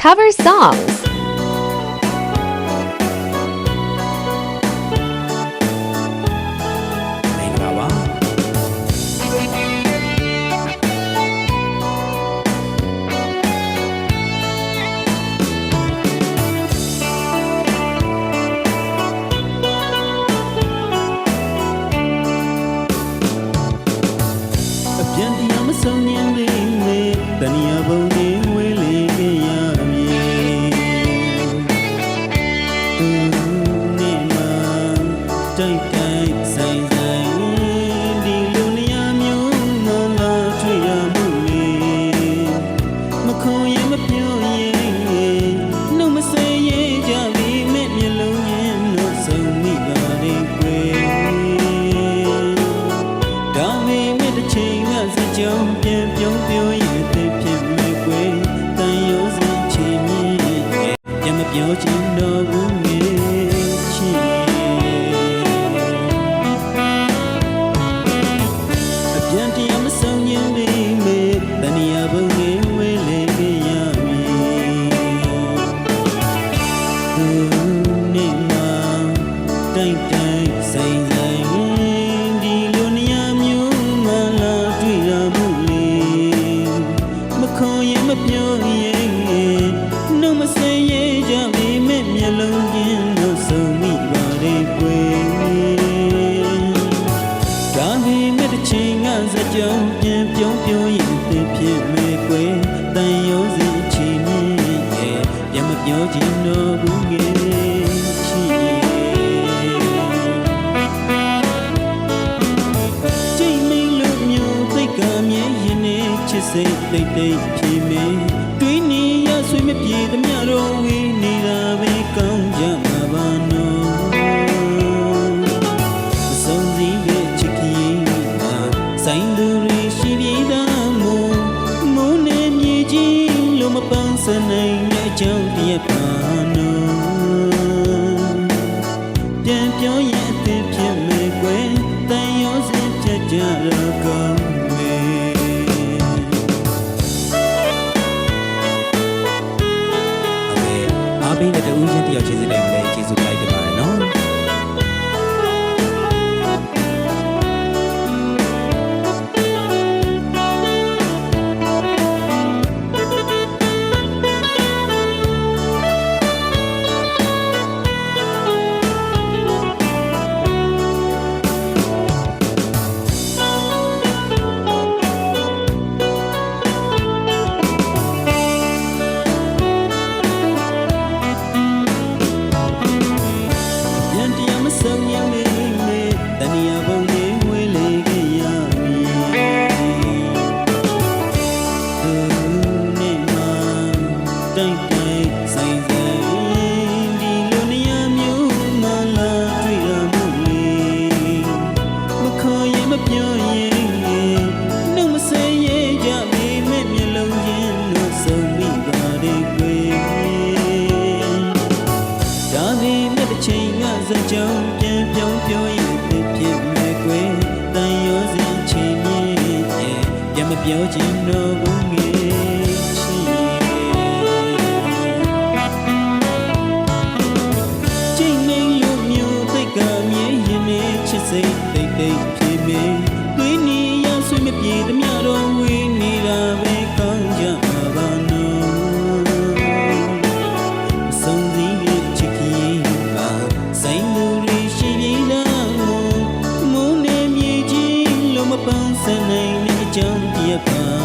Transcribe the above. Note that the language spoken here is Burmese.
cover songs. မင်္ဂလာပါအပြ တိုက်တိုက်ဆိုင်ဆိုင်ဒီလိုနေရာမျိုးမလာတွေ့ရမှုလေမခွန်ရင်မပြောရင်နှုတ်မဆဲရဲ့ကြပြီမဲ့မျက်လုံးရင်တော့ဆုံးမိပါလေကွယ်ဒါပေမဲ့တစ်ချိန်ကစကြောင်းပြန်ပြုံးပြောရင်သိဖြစ်မဲ့ကွယ်တန်ရုံးစင်ချင်မြင့်ရဲ့ပြန်မပြောချင်တော့ဘူး တိုက်တိုက်ဆိုင်ဆိုင်ဒီလိုနေရာမျိုးမှလာတွေ့ရမှုလေမခေါ်ရင်မပြောရင်နှုတ်မဆဲရကြပြီမဲ့မျက်လုံးချင်းတော့ဆုံးမိပါလေကွယ်ဒါပေမဲ့တစ်ချိန်ကစကြောင်းပြန်ပြုံးပြောရင်သိဖြစ်မဲ့ကွယ်တန်ရုံးစီချီမြင့်ရဲ့ပြန်မပြောချင်တော့ဘူးင ချစ်စိတ်တိတ်တိတ်ဖြေမေတွေးနေရဆွေမပြေသမျှတော့ဝေးနေတာပဲကောင်းကြမှာပါနော်အဆုံးစည်းရဲ့ချစ်ကြီးမှာဆိုင်သူတွေရှိပြေသားမို့မိုးနဲ့မြေကြီးလို့မပန်းစနိုင်တဲ့အကြောင်းတည်းပါနော်ပြန်ပြောရင်အသက်ဖြစ်မယ်ကွယ်တန်ရောစင်ဖြစ်ကြတော့ကော စီတိုင်း စကြောင်းပြန်ပြောင်းပြောရင်ဖြစ်ဖြစ်မဲ့ကွယ်တန်ရောစင်ချင်မြင့်ရဲ့ပြန်မပြောချင်တော့ဘူးငယ်ချစ်ချိန်မင်းလို့မျိုးသိတ်ကမြဲရင်နဲ့ချစ်စိတ်တိတ်တိတ်ဖြစ်မေသွေး ကြော